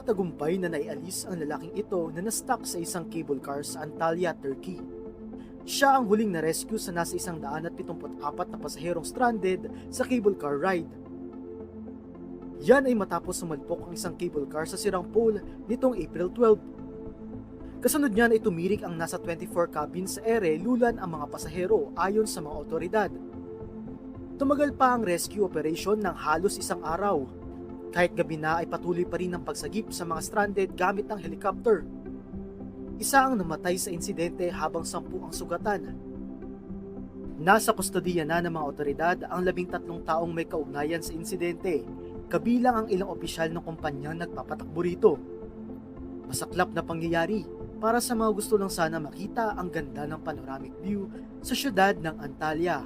matagumpay na naialis ang lalaking ito na na-stuck sa isang cable car sa Antalya, Turkey. Siya ang huling na-rescue sa nasa 174 na pasaherong stranded sa cable car ride. Yan ay matapos sumalpok ang isang cable car sa sirang pole nitong April 12. Kasunod niyan ay tumirik ang nasa 24 cabin sa ere lulan ang mga pasahero ayon sa mga otoridad. Tumagal pa ang rescue operation ng halos isang araw. Kahit gabi na ay patuloy pa rin ang pagsagip sa mga stranded gamit ang helicopter. Isa ang namatay sa insidente habang sampu ang sugatan. Nasa kustodiya na ng mga otoridad ang labing tatlong taong may kaugnayan sa insidente, kabilang ang ilang opisyal ng kumpanyang nagpapatakbo rito. Masaklap na pangyayari para sa mga gusto lang sana makita ang ganda ng panoramic view sa syudad ng Antalya.